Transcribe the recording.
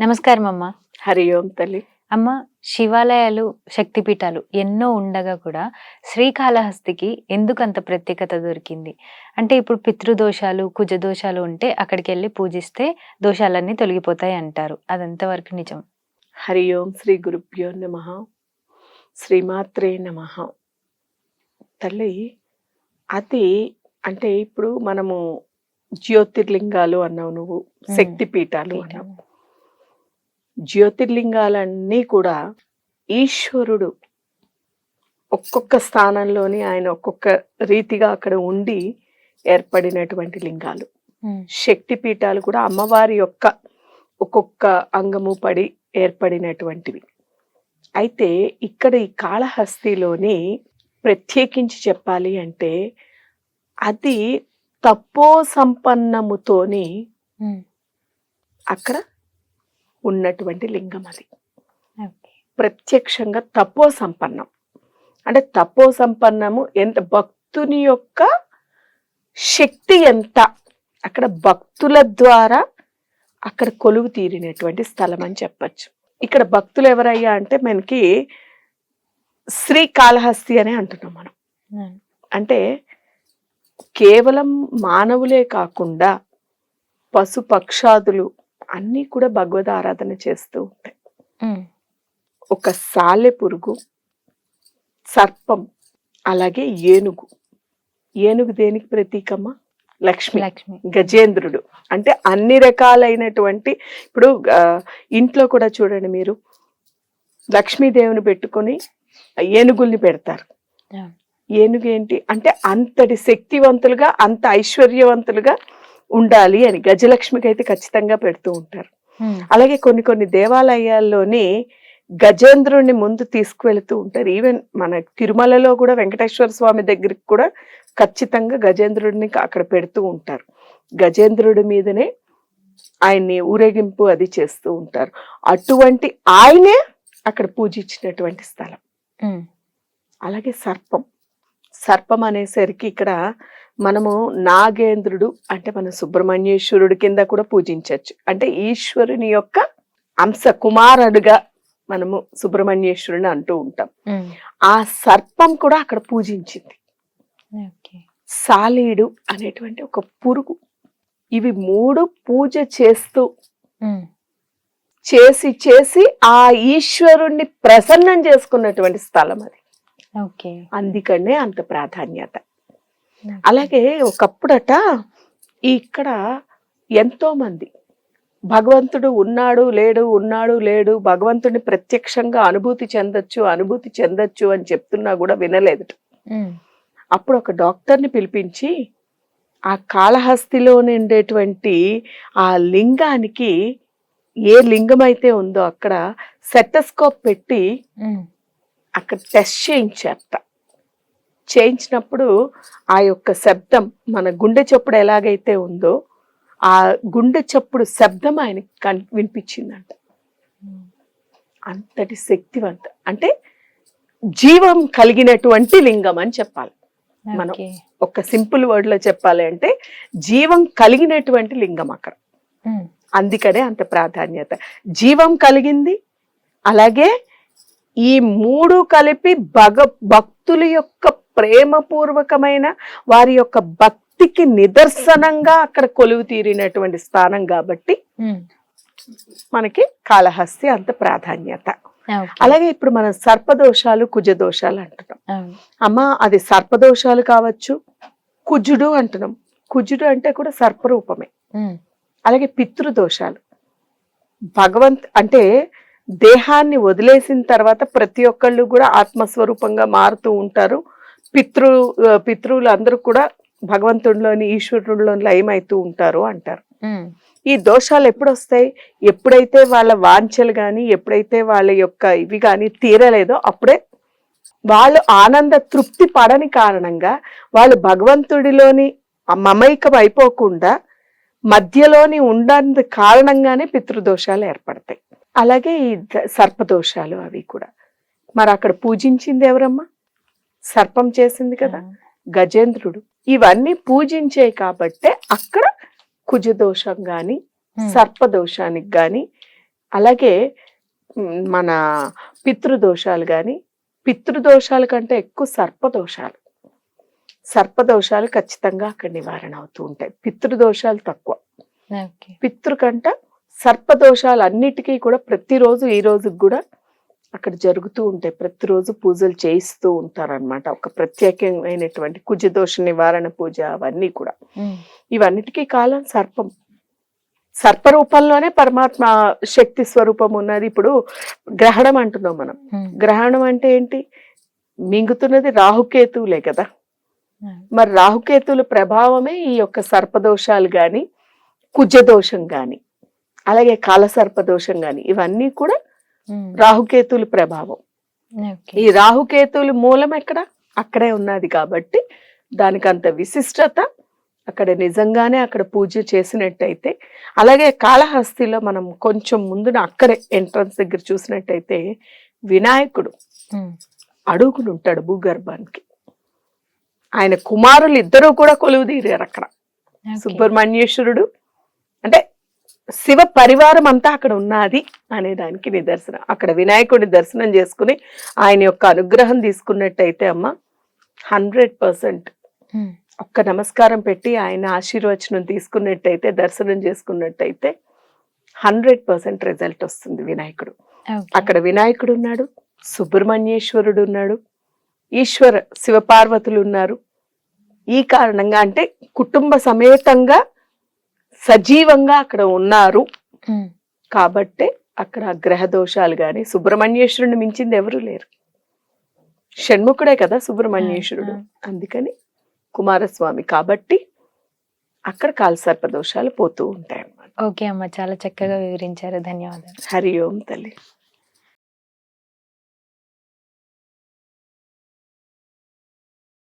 నమస్కారం అమ్మ హరి ఓం తల్లి. అమ్మ శివాలయాలు శక్తిపీఠాలు ఎన్నో ఉండగా కూడా శ్రీకాళహస్తికి ఎందుకు అంత ప్రత్యేకత దొరికింది? అంటే ఇప్పుడు పితృదోషాలు కుజ దోషాలు ఉంటే అక్కడికి వెళ్ళి పూజిస్తే దోషాలన్నీ తొలగిపోతాయి అంటారు. అదంతా వరకు నిజం. హరి ఓం శ్రీ గురుభ్యో నమ. శ్రీమాత్రే నమ. తల్లి అది అంటే ఇప్పుడు మనము జ్యోతిర్లింగాలు అన్నావు నువ్వు శక్తి పీఠాలు అన్నావు. జ్యోతిర్లింగాలన్నీ కూడా ఈశ్వరుడు ఒక్కొక్క స్థానంలోని ఆయన ఒక్కొక్క రీతిగా అక్కడ ఉండి ఏర్పడినటువంటి లింగాలు. శక్తి పీఠాలు కూడా అమ్మవారి యొక్క ఒక్కొక్క అంగము పడి ఏర్పడినటువంటివి. అయితే ఇక్కడ ఈ కాళహస్తిలోని ప్రత్యేకించి చెప్పాలి అంటే అది తపో సంపన్నముతోని అక్కడ ఉన్నటువంటి లింగం అది. ప్రత్యక్షంగా తపో సంపన్నం అంటే తపో సంపన్నము ఎంత భక్తుని యొక్క శక్తి ఎంత అక్కడ భక్తుల ద్వారా అక్కడ కొలువు తీరినటువంటి స్థలం అని చెప్పచ్చు. ఇక్కడ భక్తులు ఎవరయ్యా అంటే మనకి శ్రీకాళహస్తి అని అంటున్నాం మనం. అంటే కేవలం మానవులే కాకుండా పశు పక్షాదులు అన్నీ కూడా భగవద్ ఆరాధన చేస్తూ ఉంటాయి. ఒక సాలె పురుగు సర్పం అలాగే ఏనుగు. ఏనుగు దేనికి ప్రతీకమ్మ? లక్ష్మి. లక్ష్మి. గజేంద్రుడు. అంటే అన్ని రకాలైనటువంటి ఇప్పుడు ఇంట్లో కూడా చూడండి మీరు లక్ష్మీదేవిని పెట్టుకొని ఏనుగుల్ని పెడతారు. ఏనుగు ఏంటి అంటే అంతటి శక్తివంతులుగా అంత ఐశ్వర్యవంతులుగా ఉండాలి అని గజలక్ష్మికి అయితే ఖచ్చితంగా పెడుతూ ఉంటారు. అలాగే కొన్ని కొన్ని దేవాలయాల్లోని గజేంద్రుడిని ముందు తీసుకువెళుతూ ఉంటారు. ఈవెన్ మన తిరుమలలో కూడా వెంకటేశ్వర స్వామి దగ్గరికి కూడా ఖచ్చితంగా గజేంద్రుడిని అక్కడ పెడుతూ ఉంటారు. గజేంద్రుడి మీదనే ఆయన్ని ఊరేగింపు అది చేస్తూ ఉంటారు. అటువంటి ఆయనే అక్కడ పూజించినటువంటి స్థలం. అలాగే సర్పం. సర్పం అనేసరికి ఇక్కడ మనము నాగేంద్రుడు అంటే మన సుబ్రహ్మణ్యేశ్వరుడి కింద కూడా పూజించవచ్చు అంటే ఈశ్వరుని యొక్క అంశ కుమారుడుగా మనము సుబ్రహ్మణ్యేశ్వరుని అంటూ ఉంటాం. ఆ సర్పం కూడా అక్కడ పూజించింది. సాలీడు అనేటువంటి ఒక పురుగు. ఇవి మూడు పూజ చేస్తూ చేసి చేసి ఆ ఈశ్వరుణ్ణి ప్రసన్నం చేసుకున్నటువంటి స్థలం అది. ఓకే. అందుకనే అంత ప్రాధాన్యత. అలాగే ఒకప్పుడట ఇక్కడ ఎంతో మంది భగవంతుడు ఉన్నాడు లేడు ఉన్నాడు లేడు భగవంతుడిని ప్రత్యక్షంగా అనుభూతి చెందొచ్చు అనుభూతి చెందొచ్చు అని చెప్తున్నా కూడా వినలేదు అప్పుడు ఒక డాక్టర్ని పిలిపించి ఆ కాళహస్తిలో ఉండేటువంటి ఆ లింగానికి ఏ లింగం అయితే ఉందో అక్కడ సెటస్కోప్ పెట్టి అక్కడ టెస్ట్ చేయించారట చేయించినప్పుడు ఆ యొక్క శబ్దం మన గుండె చప్పుడు ఎలాగైతే ఉందో ఆ గుండె చప్పుడు శబ్దం ఆయనకి కన్ వినిపించిందంట. అంతటి శక్తివంత. అంటే జీవం కలిగినటువంటి లింగం అని చెప్పాలి. మనం. ఒక సింపుల్ వర్డ్లో చెప్పాలి అంటే జీవం కలిగినటువంటి లింగం అక్కడ. అందుకనే అంత ప్రాధాన్యత. జీవం కలిగింది అలాగే ఈ మూడు కలిపి భగ భక్తుల యొక్క ప్రేమపూర్వకమైన వారి యొక్క భక్తికి నిదర్శనంగా అక్కడ కొలువు తీరినటువంటి స్థానం కాబట్టి మనకి కాళహస్తి అంత ప్రాధాన్యత. అలాగే ఇప్పుడు మనం సర్పదోషాలు కుజదోషాలు అంటున్నాం. అమ్మ అది సర్పదోషాలు కావచ్చు కుజుడు అంటున్నాం. కుజుడు అంటే కూడా సర్పరూపమే. అలాగే పితృదోషాలు. భగవంత్ అంటే దేహాన్ని వదిలేసిన తర్వాత ప్రతి ఒక్కళ్ళు కూడా ఆత్మస్వరూపంగా మారుతూ ఉంటారు. పితృ ఆ, పితృవులు అందరూ కూడా భగవంతుడిలోని ఈశ్వరుడిలోని లయమవుతూ ఉంటారు అంటారు. ఈ దోషాలు ఎప్పుడు వస్తాయి ఎప్పుడైతే వాళ్ళ వాంఛలు కానీ ఎప్పుడైతే వాళ్ళ యొక్క ఇవి కానీ తీరలేదో అప్పుడే వాళ్ళు ఆనంద తృప్తి పడని కారణంగా వాళ్ళు భగవంతుడిలోని మమైకం అయిపోకుండా మధ్యలోని ఉండని కారణంగానే పితృదోషాలు ఏర్పడతాయి. అలాగే ఈ సర్పదోషాలు అవి కూడా. మరి అక్కడ పూజించింది ఎవరమ్మా? సర్పం చేసింది కదా. గజేంద్రుడు. ఇవన్నీ పూజించే కాబట్టే అక్కడ కుజదోషం గాని ఉమ్, సర్పదోషానికి గాని అలాగే మన పితృదోషాలు కానీ పితృదోషాల కంటే ఎక్కువ సర్పదోషాలు. సర్పదోషాలు ఖచ్చితంగా అక్కడ నివారణ అవుతూ ఉంటాయి. పితృదోషాలు తక్కువ. ఓకే. పితృకంట సర్పదోషాలు అన్నిటికీ కూడా ప్రతిరోజు ఈ రోజుకి కూడా అక్కడ జరుగుతూ ఉంటాయి. ప్రతిరోజు పూజలు చేయిస్తూ ఉంటారన్నమాట. ఒక ప్రత్యేకమైనటువంటి కుజదోష నివారణ పూజ అవన్నీ కూడా. ఇవన్నిటికీ కాలం సర్పం. సర్ప రూపంలోనే పరమాత్మ శక్తి స్వరూపం ఉన్నది. ఇప్పుడు గ్రహణం అంటున్నాం మనం. గ్రహణం అంటే ఏంటి? మింగుతున్నది రాహుకేతువులే కదా. మరి రాహుకేతువుల ప్రభావమే ఈ యొక్క సర్పదోషాలు గాని కుజదోషం గాని అలాగే కాలసర్పదోషం గాని ఇవన్నీ కూడా ఉమ్, రాహుకేతువుల ప్రభావం. ఈ రాహుకేతువుల మూలం ఎక్కడ? అక్కడే ఉన్నది కాబట్టి దానికి అంత విశిష్టత అక్కడ నిజంగానే అక్కడ పూజ చేసినట్టయితే అలాగే కాళహస్తిలో మనం కొంచెం ముందున అక్కడే ఎంట్రన్స్ దగ్గర చూసినట్టయితే వినాయకుడు ఉమ్, అడుగుని ఉంటాడు భూగర్భానికి. ఆయన కుమారులు ఇద్దరూ కూడా కొలువు తీరారు అక్కడ. సుబ్రహ్మణ్యేశ్వరుడు శివ పరివారం అంతా అక్కడ ఉన్నది అనే దానికి నిదర్శనం. అక్కడ వినాయకుడి దర్శనం చేసుకుని ఆయన యొక్క అనుగ్రహం తీసుకున్నట్టయితే అమ్మ హండ్రెడ్ పర్సెంట్ ఒక్క నమస్కారం పెట్టి ఆయన ఆశీర్వచనం తీసుకున్నట్టయితే దర్శనం చేసుకున్నట్టయితే హండ్రెడ్ పర్సెంట్ రిజల్ట్ వస్తుంది వినాయకుడు. అక్కడ వినాయకుడు ఉన్నాడు సుబ్రహ్మణ్యేశ్వరుడు ఉన్నాడు ఈశ్వర శివపార్వతులు ఉన్నారు. ఈ కారణంగా అంటే కుటుంబ సమేతంగా సజీవంగా అక్కడ ఉన్నారు. కాబట్టే అక్కడ గ్రహ దోషాలు కానీ సుబ్రహ్మణ్యేశ్వరుని మించింది ఎవరు లేరు. షణ్ముఖుడే కదా సుబ్రహ్మణ్యేశ్వరుడు. అందుకని కుమారస్వామి కాబట్టి అక్కడ కాలసర్ప దోషాలు పోతూ ఉంటాయి అన్నమాట ఓకే అమ్మ చాలా చక్కగా వివరించారు. ధన్యవాదాలు. హరి ఓం తల్లి.